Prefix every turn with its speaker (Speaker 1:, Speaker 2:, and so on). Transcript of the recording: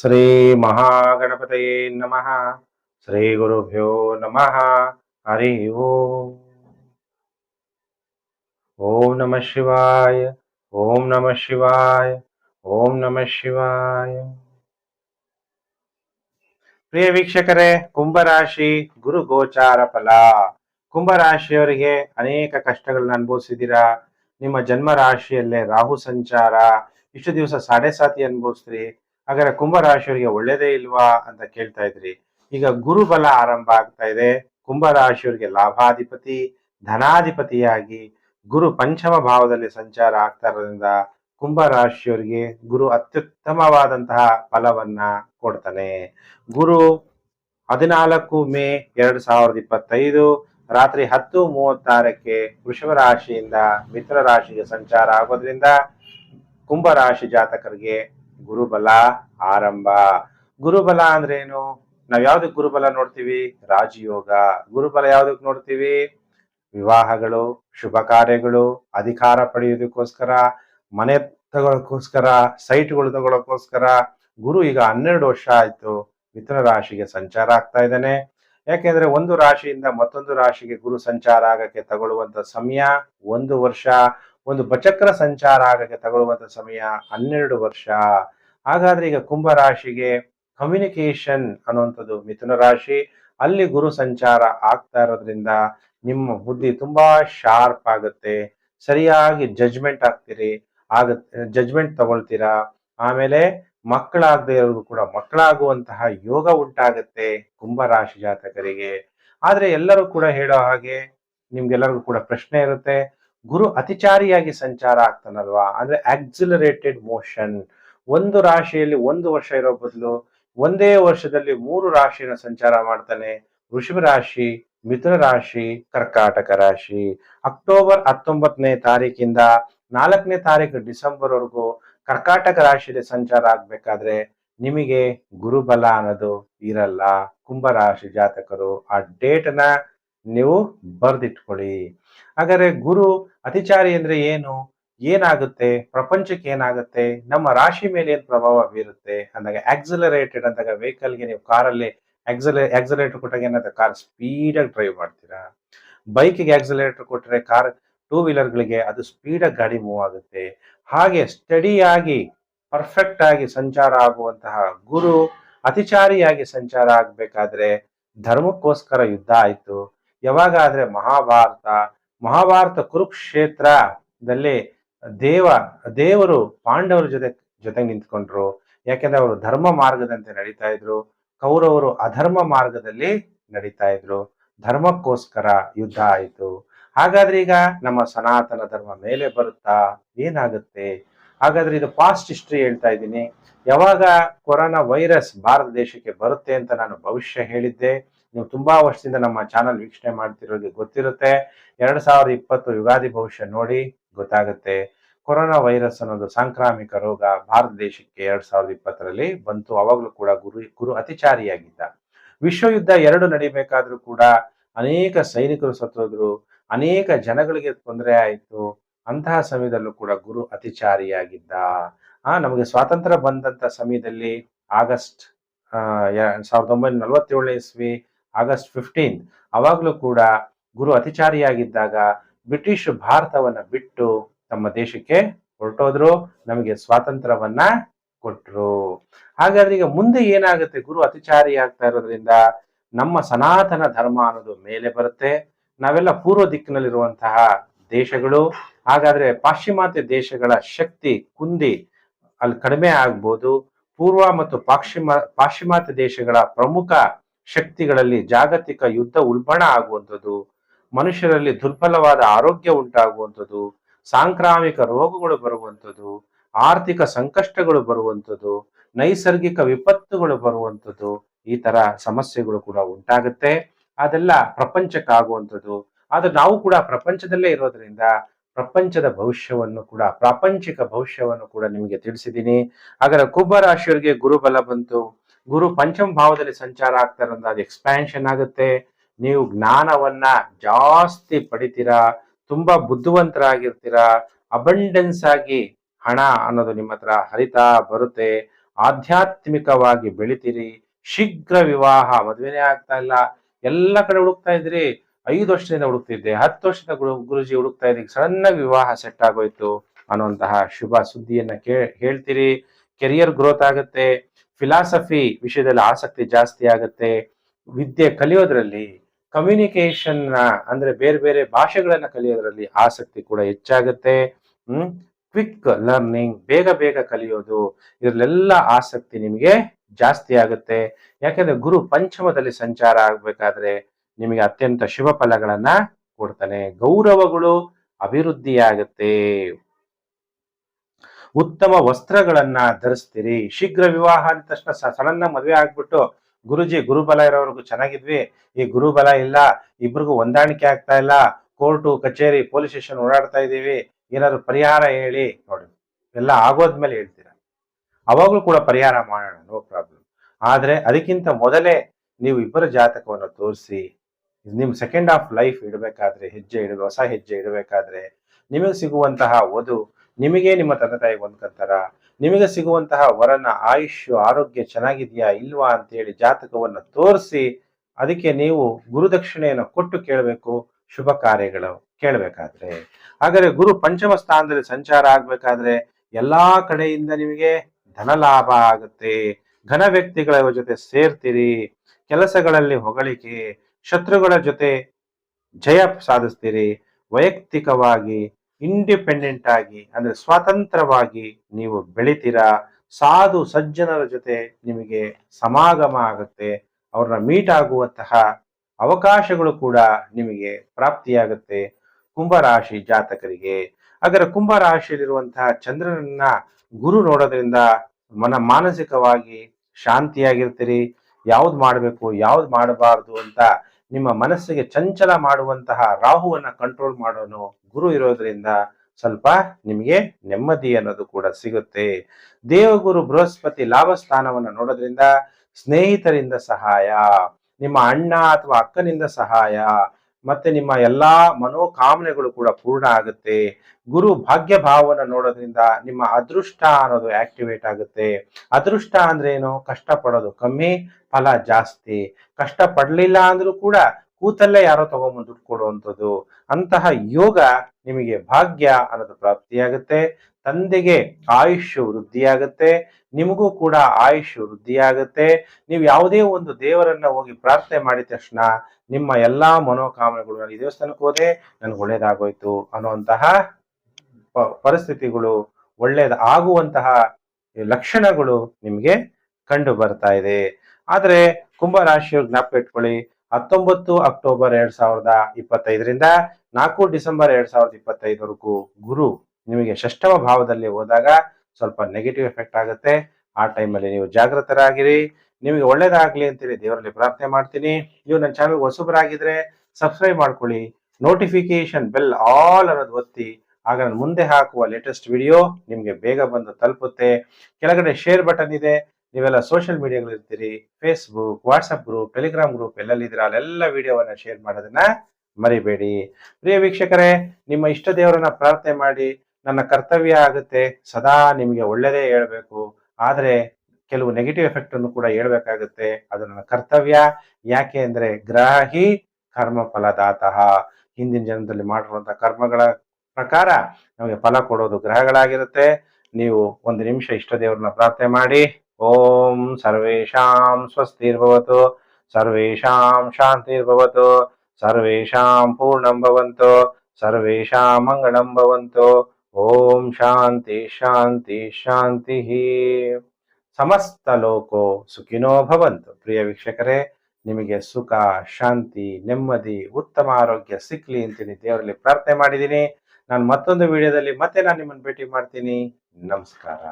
Speaker 1: ಶ್ರೀ ಮಹಾಗಣಪತಯೇ ನಮಃ. ಶ್ರೀ ಗುರುಭ್ಯೋ ನಮಃ. ಹರಿ ಓಂ. ಓಂ ನಮಃ ಶಿವಾಯ. ಓಂ ನಮಃ ಶಿವಾಯ. ಓಂ ನಮಃ ಶಿವಾಯ. ಪ್ರಿಯ ವೀಕ್ಷಕರೇ, ಕುಂಭರಾಶಿ ಗುರು ಗೋಚಾರ ಫಲ. ಕುಂಭರಾಶಿಯವರಿಗೆ ಅನೇಕ ಕಷ್ಟಗಳನ್ನ ಅನುಭವಿಸಿದ್ದೀರಾ? ನಿಮ್ಮ ಜನ್ಮ ರಾಶಿಯಲ್ಲೇ ರಾಹು ಸಂಚಾರ. ಇಷ್ಟು ದಿವಸ ಸಾಡೆ ಸಾತಿ ಅನುಭವಿಸ್ತೀರಿ. ಹಾಗಾದ್ರೆ ಕುಂಭರಾಶಿಯವರಿಗೆ ಒಳ್ಳೇದೇ ಇಲ್ವಾ ಅಂತ ಕೇಳ್ತಾ ಇದ್ರಿ. ಈಗ ಗುರುಬಲ ಆರಂಭ ಆಗ್ತಾ ಇದೆ. ಕುಂಭರಾಶಿಯವರಿಗೆ ಲಾಭಾಧಿಪತಿ, ಧನಾಧಿಪತಿಯಾಗಿ ಗುರು ಪಂಚಮ ಭಾವದಲ್ಲಿ ಸಂಚಾರ ಆಗ್ತಾ ಇರೋದ್ರಿಂದ ಕುಂಭರಾಶಿಯವರಿಗೆ ಗುರು ಅತ್ಯುತ್ತಮವಾದಂತಹ ಫಲವನ್ನ ಕೊಡ್ತಾನೆ. ಗುರು ಹದಿನಾಲ್ಕು ಮೇ ಎರಡು ಸಾವಿರದ ಇಪ್ಪತ್ತೈದು ರಾತ್ರಿ ಹತ್ತು ಮೂವತ್ತಾರಕ್ಕೆ ವೃಷಭ ರಾಶಿಯಿಂದ ಮಿತ್ರ ರಾಶಿಗೆ ಸಂಚಾರ ಆಗೋದ್ರಿಂದ ಕುಂಭರಾಶಿ ಜಾತಕರಿಗೆ ಗುರುಬಲ ಆರಂಭ. ಗುರುಬಲ ಅಂದ್ರೆ ಏನು ನಾವ್ ಯಾವ್ದಕ್ ಗುರುಬಲ ನೋಡ್ತೀವಿ? ರಾಜಯೋಗ. ಗುರುಬಲ ಯಾವ್ದಕ್ ನೋಡ್ತೀವಿ? ವಿವಾಹಗಳು, ಶುಭ ಕಾರ್ಯಗಳು, ಅಧಿಕಾರ ಪಡೆಯೋದಕ್ಕೋಸ್ಕರ ಮನೆ ತಗೊಳಕ್ಕೋಸ್ಕರ, ಸೈಟ್ಗಳು ತಗೊಳಕ್ಕೋಸ್ಕರ. ಗುರು ಈಗ ಹನ್ನೆರಡು ವರ್ಷ ಆಯ್ತು. ಮಿಥುನ ರಾಶಿಗೆ ಸಂಚಾರ ಆಗ್ತಾ ಇದ್ದಾನೆ. ಯಾಕೆಂದ್ರೆ ಒಂದು ರಾಶಿಯಿಂದ ಮತ್ತೊಂದು ರಾಶಿಗೆ ಗುರು ಸಂಚಾರ ಆಗಕ್ಕೆ ತಗೊಳ್ಳುವಂತ ಸಮಯ ಒಂದು ವರ್ಷ. ಒಂದು ಬಚಕ್ರ ಸಂಚಾರ ಆಗಕ್ಕೆ ತಗೊಳ್ಳುವಂತ ಸಮಯ ಹನ್ನೆರಡು ವರ್ಷ. ಹಾಗಾದ್ರೆ ಈಗ ಕುಂಭ ರಾಶಿಗೆ ಕಮ್ಯುನಿಕೇಶನ್ ಅನ್ನುವಂಥದ್ದು ಮಿಥುನ ರಾಶಿ, ಅಲ್ಲಿ ಗುರು ಸಂಚಾರ ಆಗ್ತಾ ಇರೋದ್ರಿಂದ ನಿಮ್ಮ ಬುದ್ಧಿ ತುಂಬಾ ಶಾರ್ಪ್ ಆಗುತ್ತೆ. ಸರಿಯಾಗಿ ಜಜ್ಮೆಂಟ್ ಆಗ್ತೀರಿ ಆಗತ್ತೆ ಜಜ್ಮೆಂಟ್ ತಗೊಳ್ತೀರಾ? ಆಮೇಲೆ ಮಕ್ಕಳಾಗದೆ ಇರೋದು ಕೂಡ ಮಕ್ಕಳಾಗುವಂತಹ ಯೋಗ ಉಂಟಾಗುತ್ತೆ ಕುಂಭ ರಾಶಿ ಜಾತಕರಿಗೆ. ಆದ್ರೆ ಎಲ್ಲರೂ ಕೂಡ ಹೇಳೋ ಹಾಗೆ ನಿಮ್ಗೆಲ್ಲರಿಗೂ ಕೂಡ ಪ್ರಶ್ನೆ ಇರುತ್ತೆ. ಗುರು ಅತಿಚಾರಿಯಾಗಿ ಸಂಚಾರ ಆಗ್ತಾನಲ್ವಾ? ಅಂದ್ರೆ ಆಕ್ಸಿಲರೇಟೆಡ್ ಮೋಷನ್ ಒಂದು ರಾಶಿಯಲ್ಲಿ ಒಂದು ವರ್ಷ ಇರೋ ಬದಲು ಒಂದೇ ವರ್ಷದಲ್ಲಿ ಮೂರು ರಾಶಿನ ಸಂಚಾರ ಮಾಡ್ತಾನೆ. ವೃಷಭ ರಾಶಿ, ಮಿಥುನ ರಾಶಿ, ಕರ್ಕಾಟಕ ರಾಶಿ. ಅಕ್ಟೋಬರ್ ಹತ್ತೊಂಬತ್ತನೇ ತಾರೀಕಿಂದ ನಾಲ್ಕನೇ ತಾರೀಕು ಡಿಸೆಂಬರ್ ವರೆಗೂ ಕರ್ಕಾಟಕ ರಾಶಿಯಲ್ಲಿ ಸಂಚಾರ ಆಗ್ಬೇಕಾದ್ರೆ ನಿಮಗೆ ಗುರುಬಲ ಅನ್ನೋದು ಇರಲ್ಲ. ಕುಂಭರಾಶಿ ಜಾತಕರು ಆ ಡೇಟ್ನ ನೀವು ಬರ್ದಿಟ್ಕೊಳ್ಳಿ. ಹಾಗಾದ್ರೆ ಗುರು, ಅತಿಚಾರಿ ಅಂದ್ರೆ ಏನು? ಏನಾಗುತ್ತೆ? ಪ್ರಪಂಚಕ್ಕೆ ಏನಾಗುತ್ತೆ? ನಮ್ಮ ರಾಶಿ ಮೇಲೆ ಏನು ಪ್ರಭಾವ ಬೀರುತ್ತೆ? ಅಂದಾಗ ಆಕ್ಸಲರೇಟೆಡ್ ಅಂದಾಗ ವೆಹಿಕಲ್ಗೆ ನೀವು ಕಾರಲ್ಲಿ ಆಕ್ಸಲೇ ಆಕ್ಸಲೇಟರ್ ಕೊಟ್ಟಾಗ ಏನಾಗುತ್ತೆ? ಕಾರ್ ಸ್ಪೀಡಾಗಿ ಡ್ರೈವ್ ಮಾಡ್ತೀರಾ. ಬೈಕಿಗೆ ಆಕ್ಸಲೇಟರ್ ಕೊಟ್ಟರೆ ಕಾರ್ ಟೂ ವೀಲರ್ಗಳಿಗೆ ಅದು ಸ್ಪೀಡಾಗಿ ಗಾಡಿ ಮೂವ್ ಆಗುತ್ತೆ. ಹಾಗೆ ಸ್ಟಡಿಯಾಗಿ ಪರ್ಫೆಕ್ಟ್ ಆಗಿ ಸಂಚಾರ ಆಗುವಂತಹ ಗುರು, ಅತಿಚಾರಿಯಾಗಿ ಸಂಚಾರ ಆಗ್ಬೇಕಾದ್ರೆ ಧರ್ಮಕ್ಕೋಸ್ಕರ ಯುದ್ಧ ಆಯ್ತು. ಯಾವಾಗ ಆದ್ರೆ ಮಹಾಭಾರತ ಮಹಾಭಾರತ ಕುರುಕ್ಷೇತ್ರದಲ್ಲಿ ದೇವ, ದೇವರು ಪಾಂಡವರ ಜೊತೆ ಜೊತೆ ನಿಂತ್ಕೊಂಡ್ರು. ಯಾಕೆಂದ್ರೆ ಅವರು ಧರ್ಮ ಮಾರ್ಗದಂತೆ ನಡೀತಾ ಇದ್ರು. ಕೌರವರು ಅಧರ್ಮ ಮಾರ್ಗದಲ್ಲಿ ನಡೀತಾ ಇದ್ರು. ಧರ್ಮಕ್ಕೋಸ್ಕರ ಯುದ್ಧ ಆಯಿತು. ಹಾಗಾದ್ರೆ ಈಗ ನಮ್ಮ ಸನಾತನ ಧರ್ಮ ಮೇಲೆ ಬರುತ್ತಾ? ಏನಾಗುತ್ತೆ? ಹಾಗಾದ್ರೆ ಇದು ಪಾಸ್ಟ್ ಹಿಸ್ಟ್ರಿ ಹೇಳ್ತಾ ಇದ್ದೀನಿ. ಯಾವಾಗ ಕೊರೋನಾ ವೈರಸ್ ಭಾರತ ದೇಶಕ್ಕೆ ಬರುತ್ತೆ ಅಂತ ನಾನು ಭವಿಷ್ಯ ಹೇಳಿದ್ದೆ. ನೀವು ತುಂಬಾ ವರ್ಷದಿಂದ ನಮ್ಮ ಚಾನಲ್ ವೀಕ್ಷಣೆ ಮಾಡ್ತಿರೋದು ಗೊತ್ತಿರುತ್ತೆ. ಎರಡ್ ಸಾವಿರದ ಇಪ್ಪತ್ತು ಯುಗಾದಿ ಭವಿಷ್ಯ ನೋಡಿ ಗೊತ್ತಾಗುತ್ತೆ. ಕೊರೋನಾ ವೈರಸ್ ಅನ್ನೋದು ಸಾಂಕ್ರಾಮಿಕ ರೋಗ ಭಾರತ ದೇಶಕ್ಕೆ ಎರಡ್ ಸಾವಿರದ ಇಪ್ಪತ್ತರಲ್ಲಿ ಬಂತು. ಅವಾಗಲೂ ಕೂಡ ಗುರು ಗುರು ಅತಿಚಾರಿಯಾಗಿದ್ದ. ವಿಶ್ವ ಯುದ್ಧ ಎರಡು ನಡಿಬೇಕಾದ್ರೂ ಕೂಡ ಅನೇಕ ಸೈನಿಕರು ಸತ್ತೋದ್ರು. ಅನೇಕ ಜನಗಳಿಗೆ ತೊಂದರೆ ಆಯಿತು. ಅಂತಹ ಸಮಯದಲ್ಲೂ ಕೂಡ ಗುರು ಅತಿಚಾರಿಯಾಗಿದ್ದ. ಆ, ನಮಗೆ ಸ್ವಾತಂತ್ರ್ಯ ಬಂದಂತ ಸಮಯದಲ್ಲಿ ಆಗಸ್ಟ್ ಸಾವಿರದ ಒಂಬೈನೂರ ನಲವತ್ತೇಳನೇ ಇಸ್ವಿ ಆಗಸ್ಟ್ ಫಿಫ್ಟೀನ್ ಅವಾಗಲೂ ಕೂಡ ಗುರು ಅತಿಚಾರಿಯಾಗಿದ್ದಾಗ ಬ್ರಿಟಿಷ್ ಭಾರತವನ್ನ ಬಿಟ್ಟು ತಮ್ಮ ದೇಶಕ್ಕೆ ಹೊರಟೋದ್ರು, ನಮಗೆ ಸ್ವಾತಂತ್ರ್ಯವನ್ನ ಕೊಟ್ರು. ಹಾಗಾದ್ರೆ ಈಗ ಮುಂದೆ ಏನಾಗುತ್ತೆ? ಗುರು ಅತಿಚಾರಿ ಆಗ್ತಾ ಇರೋದ್ರಿಂದ ನಮ್ಮ ಸನಾತನ ಧರ್ಮ ಅನ್ನೋದು ಮೇಲೆ ಬರುತ್ತೆ. ನಾವೆಲ್ಲ ಪೂರ್ವ ದಿಕ್ಕಿನಲ್ಲಿರುವಂತಹ ದೇಶಗಳು. ಹಾಗಾದ್ರೆ ಪಾಶ್ಚಿಮಾತ್ಯ ದೇಶಗಳ ಶಕ್ತಿ, ಕುಂದಿ ಅಲ್ಲಿ ಕಡಿಮೆ ಆಗ್ಬೋದು. ಪೂರ್ವ ಮತ್ತು ಪಾಶ್ಚಿಮ ಪಾಶ್ಚಿಮಾತ್ಯ ದೇಶಗಳ ಪ್ರಮುಖ ಶಕ್ತಿಗಳಲ್ಲಿ ಜಾಗತಿಕ ಯುದ್ಧ ಉಲ್ಬಣ ಆಗುವಂಥದ್ದು, ಮನುಷ್ಯರಲ್ಲಿ ದುರ್ಬಲವಾದ ಆರೋಗ್ಯ ಉಂಟಾಗುವಂಥದ್ದು, ಸಾಂಕ್ರಾಮಿಕ ರೋಗಗಳು ಬರುವಂಥದ್ದು, ಆರ್ಥಿಕ ಸಂಕಷ್ಟಗಳು ಬರುವಂಥದ್ದು, ನೈಸರ್ಗಿಕ ವಿಪತ್ತುಗಳು ಬರುವಂಥದ್ದು ಈ ತರ ಸಮಸ್ಯೆಗಳು ಕೂಡ ಉಂಟಾಗುತ್ತೆ. ಅದೆಲ್ಲ ಪ್ರಪಂಚಕ್ಕಾಗುವಂಥದ್ದು. ಆದ್ರೆ ನಾವು ಕೂಡ ಪ್ರಪಂಚದಲ್ಲೇ ಇರೋದ್ರಿಂದ ಪ್ರಪಂಚದ ಭವಿಷ್ಯವನ್ನು ಕೂಡ, ಪ್ರಾಪಂಚಿಕ ಭವಿಷ್ಯವನ್ನು ಕೂಡ ನಿಮಗೆ ತಿಳಿಸಿದ್ದೀನಿ. ಹಾಗಾದ್ರೆ ಕುಬ್ಬ ರಾಶಿಯವರಿಗೆ ಗುರುಬಲ ಬಂತು. ಗುರು ಪಂಚಮ ಭಾವದಲ್ಲಿ ಸಂಚಾರ ಆಗ್ತಾ ಇರೋದ್ರಿಂದ ಅದು ಎಕ್ಸ್ಪ್ಯಾನ್ಷನ್ ಆಗುತ್ತೆ. ನೀವು ಜ್ಞಾನವನ್ನ ಜಾಸ್ತಿ ಪಡಿತೀರಾ, ತುಂಬಾ ಬುದ್ಧಿವಂತರಾಗಿರ್ತೀರಾ ಅಬಂಡೆನ್ಸ್ ಆಗಿ ಹಣ ಅನ್ನೋದು ನಿಮ್ಮ ಹತ್ರ ಹರಿತಾ ಬರುತ್ತೆ. ಆಧ್ಯಾತ್ಮಿಕವಾಗಿ ಬೆಳಿತೀರಿ. ಶೀಘ್ರ ವಿವಾಹ ಮದುವೆನೇ ಆಗ್ತಾ ಇಲ್ಲ. ಎಲ್ಲ ಕಡೆ ಹುಡುಕ್ತಾ ಇದ್ರಿ. ಐದು ವರ್ಷದಿಂದ ಹುಡುಕ್ತಿದ್ದೆ, ಹತ್ತು ವರ್ಷದ ಗುರು, ಗುರುಜಿ ಹುಡುಕ್ತಾ ಇದ್ದೀನಿ. ಸಣ್ಣ ವಿವಾಹ ಸೆಟ್ ಆಗೋಯ್ತು ಅನ್ನುವಂತಹ ಶುಭ ಸುದ್ದಿಯನ್ನ ಹೇಳ್ತೀರಿ. ಕೆರಿಯರ್ ಗ್ರೋತ್ ಆಗುತ್ತೆ. ಫಿಲಾಸಫಿ ವಿಷಯದಲ್ಲಿ ಆಸಕ್ತಿ ಜಾಸ್ತಿ ಆಗುತ್ತೆ. ವಿದ್ಯೆ ಕಲಿಯೋದ್ರಲ್ಲಿ ಕಮ್ಯುನಿಕೇಶನ್ ಅಂದ್ರೆ ಬೇರೆ ಬೇರೆ ಭಾಷೆಗಳನ್ನ ಕಲಿಯೋದ್ರಲ್ಲಿ ಆಸಕ್ತಿ ಕೂಡ ಹೆಚ್ಚಾಗುತ್ತೆ. ಹ್ಮ್? ಕ್ವಿಕ್ ಲರ್ನಿಂಗ್ ಬೇಗ ಬೇಗ ಕಲಿಯೋದು, ಇದ್ರಲ್ಲೆಲ್ಲ ಆಸಕ್ತಿ ನಿಮಗೆ ಜಾಸ್ತಿ ಆಗುತ್ತೆ. ಯಾಕಂದ್ರೆ ಗುರು ಪಂಚಮದಲ್ಲಿ ಸಂಚಾರ ಆಗ್ಬೇಕಾದ್ರೆ ನಿಮಗೆ ಅತ್ಯಂತ ಶುಭ ಫಲಗಳನ್ನ ಕೊಡ್ತಾನೆ. ಗೌರವಗಳು ಅಭಿವೃದ್ಧಿಯಾಗುತ್ತೆ. ಉತ್ತಮ ವಸ್ತ್ರಗಳನ್ನ ಧರಿಸ್ತೀರಿ. ಶೀಘ್ರ ವಿವಾಹ ಅಂದ ತಕ್ಷಣ ಸಡನ್ ಮದುವೆ ಆಗ್ಬಿಟ್ಟು ಗುರುಜಿ ಗುರುಬಲ ಇರೋವರೆಗೂ ಚೆನ್ನಾಗಿದ್ವಿ. ಈ ಗುರುಬಲ ಇಲ್ಲ, ಇಬ್ರಿಗೂ ಹೊಂದಾಣಿಕೆ ಆಗ್ತಾ ಇಲ್ಲ, ಕೋರ್ಟು, ಕಚೇರಿ, ಪೊಲೀಸ್ ಸ್ಟೇಷನ್ ಓಡಾಡ್ತಾ ಇದ್ದೀವಿ ಏನಾದ್ರು ಪರಿಹಾರ ಹೇಳಿ ನೋಡಿ. ಎಲ್ಲ ಆಗೋದ್ಮೇಲೆ ಹೇಳ್ತೀರಾ. ಅವಾಗಲೂ ಕೂಡ ಪರಿಹಾರ ಮಾಡೋಣ, ನೋ ಪ್ರಾಬ್ಲಮ್. ಆದ್ರೆ ಅದಕ್ಕಿಂತ ಮೊದಲೇ ನೀವು ಇಬ್ಬರ ಜಾತಕವನ್ನು ತೋರಿಸಿ. ನಿಮ್ ಸೆಕೆಂಡ್ ಆಫ್ ಲೈಫ್ ಇಡಬೇಕಾದ್ರೆ, ಹೆಜ್ಜೆ ಇಡ ಹೊಸ ಹೆಜ್ಜೆ ಇಡಬೇಕಾದ್ರೆ, ನಿಮಗೆ ಸಿಗುವಂತಹ ವಧು ನಿಮಗೆ ನಿಮ್ಮ ತಂದೆ ತಾಯಿ ಹೊಂದ್ಕೊಂತಾರ ನಿಮಗೆ ಸಿಗುವಂತಹ ವರನ ಆಯುಷ್ ಆರೋಗ್ಯ ಚೆನ್ನಾಗಿದೆಯಾ, ಇಲ್ವಾ ಅಂತೇಳಿ ಜಾತಕವನ್ನು ತೋರಿಸಿ, ಅದಕ್ಕೆ ನೀವು ಗುರುದಕ್ಷಿಣೆಯನ್ನು ಕೊಟ್ಟು ಕೇಳಬೇಕು, ಶುಭ ಕಾರ್ಯಗಳು ಕೇಳಬೇಕಾದ್ರೆ. ಹಾಗಾದ್ರೆ ಗುರು ಪಂಚಮ ಸ್ಥಾನದಲ್ಲಿ ಸಂಚಾರ ಆಗ್ಬೇಕಾದ್ರೆ ಎಲ್ಲಾ ಕಡೆಯಿಂದ ನಿಮಗೆ ಧನ ಲಾಭ ಆಗುತ್ತೆ. ಘನ ವ್ಯಕ್ತಿಗಳ ಜೊತೆ ಸೇರ್ತೀರಿ, ಕೆಲಸಗಳಲ್ಲಿ ಹೊಗಳಿಕೆ ಶತ್ರುಗಳ ಜೊತೆ ಜಯ ಸಾಧಿಸ್ತೀರಿ. ವೈಯಕ್ತಿಕವಾಗಿ ಇಂಡಿಪೆಂಡೆಂಟ್ ಆಗಿ, ಅಂದ್ರೆ ಸ್ವತಂತ್ರವಾಗಿ ನೀವು ಬೆಳಿತೀರಾ. ಸಾಧು ಸಜ್ಜನರ ಜೊತೆ ನಿಮಗೆ ಸಮಾಗಮ ಆಗುತ್ತೆ. ಅವ್ರನ್ನ ಮೀಟ್ ಆಗುವಂತಹ ಅವಕಾಶಗಳು ಕೂಡ ನಿಮಗೆ ಪ್ರಾಪ್ತಿಯಾಗುತ್ತೆ. ಕುಂಭರಾಶಿ ಜಾತಕರಿಗೆ. ಹಾಗಾದ್ರೆ ಕುಂಭರಾಶಿಯಲ್ಲಿರುವಂತಹ ಚಂದ್ರನನ್ನ ಗುರು ನೋಡೋದ್ರಿಂದ ಮನ ಮಾನಸಿಕವಾಗಿ ಶಾಂತಿಯಾಗಿರ್ತೀರಿ. ಯಾವ್ದು ಮಾಡಬೇಕು, ಯಾವ್ದು ಮಾಡಬಾರ್ದು ಅಂತ ನಿಮ್ಮ ಮನಸ್ಸಿಗೆ ಚಂಚಲ ಮಾಡುವಂತಹ ರಾಹುವನ್ನ ಕಂಟ್ರೋಲ್ ಮಾಡೋನು ಗುರು ಇರೋದ್ರಿಂದ ಸ್ವಲ್ಪ ನಿಮಗೆ ನೆಮ್ಮದಿ ಅನ್ನೋದು ಕೂಡ ಸಿಗುತ್ತೆ. ದೇವಗುರು ಬೃಹಸ್ಪತಿ ಲಾಭ ಸ್ಥಾನವನ್ನು ನೋಡೋದ್ರಿಂದ ಸ್ನೇಹಿತರಿಂದ ಸಹಾಯ, ನಿಮ್ಮ ಅಣ್ಣ ಅಥವಾ ಅಕ್ಕನಿಂದ ಸಹಾಯ ಮತ್ತೆ ನಿಮ್ಮ ಎಲ್ಲಾ ಮನೋಕಾಮನೆಗಳು ಕೂಡ ಪೂರ್ಣ ಆಗುತ್ತೆ. ಗುರು ಭಾಗ್ಯ ಭಾವವನ್ನು ನೋಡೋದ್ರಿಂದ ನಿಮ್ಮ ಅದೃಷ್ಟ ಅನ್ನೋದು ಆಕ್ಟಿವೇಟ್ ಆಗುತ್ತೆ. ಅದೃಷ್ಟ ಅಂದ್ರೆ ಏನು? ಕಷ್ಟ ಪಡೋದು ಕಮ್ಮಿ, ಫಲ ಜಾಸ್ತಿ. ಕಷ್ಟ ಪಡ್ಲಿಲ್ಲ ಅಂದ್ರೂ ಕೂಡ ಕೂತಲ್ಲೇ ಯಾರೋ ತಗೊಂಬಂದು ದುಡ್ಡು ಕೊಡುವಂಥದ್ದು. ಅಂತಹ ಯೋಗ ನಿಮಗೆ ಭಾಗ್ಯ ಅನ್ನೋದು ಪ್ರಾಪ್ತಿಯಾಗುತ್ತೆ. ತಂದೆಗೆ ಆಯುಷ್ ವೃದ್ಧಿಯಾಗುತ್ತೆ, ನಿಮಗೂ ಕೂಡ ಆಯುಷ್ ವೃದ್ಧಿಯಾಗುತ್ತೆ. ನೀವು ಯಾವುದೇ ಒಂದು ದೇವರನ್ನ ಹೋಗಿ ಪ್ರಾರ್ಥನೆ ಮಾಡಿದ ತಕ್ಷಣ ನಿಮ್ಮ ಎಲ್ಲಾ ಮನೋಕಾಮನೆಗಳು ನಾನು ಈ ದೇವಸ್ಥಾನಕ್ಕೆ ಹೋದೆ, ನನ್ಗೆ ಒಳ್ಳೇದಾಗೋಯ್ತು ಅನ್ನುವಂತಹ ಪರಿಸ್ಥಿತಿಗಳು, ಒಳ್ಳೇದ ಆಗುವಂತಹ ಲಕ್ಷಣಗಳು ನಿಮಗೆ ಕಂಡು ಬರ್ತಾ ಇದೆ. ಆದರೆ ಕುಂಭರಾಶಿಯವ್ರು ಜ್ಞಾಪಕ ಇಟ್ಕೊಳ್ಳಿ, ಹತ್ತೊಂಬತ್ತು ಅಕ್ಟೋಬರ್ ಎರಡ್ ಸಾವಿರದ ಇಪ್ಪತ್ತೈದರಿಂದ ನಾಲ್ಕು ಡಿಸೆಂಬರ್ ಎರಡ್ ಸಾವಿರದ ಇಪ್ಪತ್ತೈದವರೆಗೂ ಗುರು ನಿಮಗೆ ಷಷ್ಠಮ ಭಾವದಲ್ಲಿ ಹೋದಾಗ ಸ್ವಲ್ಪ ನೆಗೆಟಿವ್ ಎಫೆಕ್ಟ್ ಆಗುತ್ತೆ. ಆ ಟೈಮಲ್ಲಿ ನೀವು ಜಾಗೃತರಾಗಿರಿ ನಿಮಗೆ ಒಳ್ಳೇದಾಗಲಿ ಅಂತೇಳಿ ದೇವರಲ್ಲಿ ಪ್ರಾರ್ಥನೆ ಮಾಡ್ತೀನಿ. ನೀವು ನನ್ನ ಚಾನಲ್ ಹೊಸಬರಾಗಿದ್ರೆ ಸಬ್ಸ್ಕ್ರೈಬ್ ಮಾಡ್ಕೊಳ್ಳಿ. ನೋಟಿಫಿಕೇಶನ್ ಬೆಲ್ ಆಲ್ ಅನ್ನೋದು ಒತ್ತಿ. ಆಗ ನಾನು ಮುಂದೆ ಹಾಕುವ ಲೇಟೆಸ್ಟ್ ವಿಡಿಯೋ ನಿಮಗೆ ಬೇಗ ಬಂದು ತಲುಪುತ್ತೆ. ಕೆಳಗಡೆ ಶೇರ್ ಬಟನ್ ಇದೆ. ನೀವೆಲ್ಲ ಸೋಷಿಯಲ್ ಮೀಡಿಯಾಗಳು ಇರ್ತೀರಿ. Facebook WhatsApp group Telegram group ಎಲ್ಲೆಲ್ಲಿದ್ದೀರಾ ಅಲ್ಲೆಲ್ಲ ವಿಡಿಯೋವನ್ನು ಶೇರ್ ಮಾಡೋದನ್ನ ಮರಿಬೇಡಿ. ಪ್ರಿಯ ವೀಕ್ಷಕರೇ, ನಿಮ್ಮ ಇಷ್ಟ ದೇವರನ್ನ ಪ್ರಾರ್ಥನೆ ಮಾಡಿ. ನನ್ನ ಕರ್ತವ್ಯ ಆಗುತ್ತೆ, ಸದಾ ನಿಮಗೆ ಒಳ್ಳೆಯದೇ ಹೇಳ್ಬೇಕು. ಆದರೆ ಕೆಲವು ನೆಗೆಟಿವ್ ಎಫೆಕ್ಟ್ ಅನ್ನು ಕೂಡ ಹೇಳ್ಬೇಕಾಗುತ್ತೆ. ಅದು ನನ್ನ ಕರ್ತವ್ಯ. ಯಾಕೆ ಅಂದ್ರೆ ಗ್ರಾಹಿ ಕರ್ಮ ಫಲದಾತಃ ಹಿಂದಿನ ಜನ್ಮದಲ್ಲಿ ಮಾಡಿರುವಂಥ ಕರ್ಮಗಳ ಪ್ರಕಾರ ನಮಗೆ ಫಲ ಕೊಡೋದು ಗ್ರಹಗಳಾಗಿರುತ್ತೆ. ನೀವು ಒಂದು ನಿಮಿಷ ಇಷ್ಟ ದೇವರನ್ನ ಪ್ರಾರ್ಥನೆ ಮಾಡಿ. ಓಂ ಸರ್ವೇಷಾಂ ಸ್ವಸ್ತಿರ್ಭವತು. ಸರ್ವೇಷಾಂ ಶಾಂತಿರ್ಭವತು. ಸರ್ವೇಷಾಂ ಪೂರ್ಣಂ ಭವಂತು. ಸರ್ವೇಷಾಂ ಮಂಗಳಂ ಭವಂತು. ಓಂ ಶಾಂತಿ ಶಾಂತಿ ಶಾಂತಿ. ಸಮಸ್ತ ಲೋಕೋ ಸುಖಿನೋ ಭವಂತು. ಪ್ರಿಯ ವೀಕ್ಷಕರೇ, ನಿಮಗೆ ಸುಖ, ಶಾಂತಿ, ನೆಮ್ಮದಿ, ಉತ್ತಮ ಆರೋಗ್ಯ ಸಿಕ್ಲಿ ಅಂತೀನಿ. ದೇವರಲ್ಲಿ ಪ್ರಾರ್ಥನೆ ಮಾಡಿದ್ದೀನಿ. ನಾನು ಮತ್ತೊಂದು ವಿಡಿಯೋದಲ್ಲಿ ಮತ್ತೆ ನಾನು ನಿಮ್ಮನ್ನು ಭೇಟಿ ಮಾಡ್ತೀನಿ. ನಮಸ್ಕಾರ.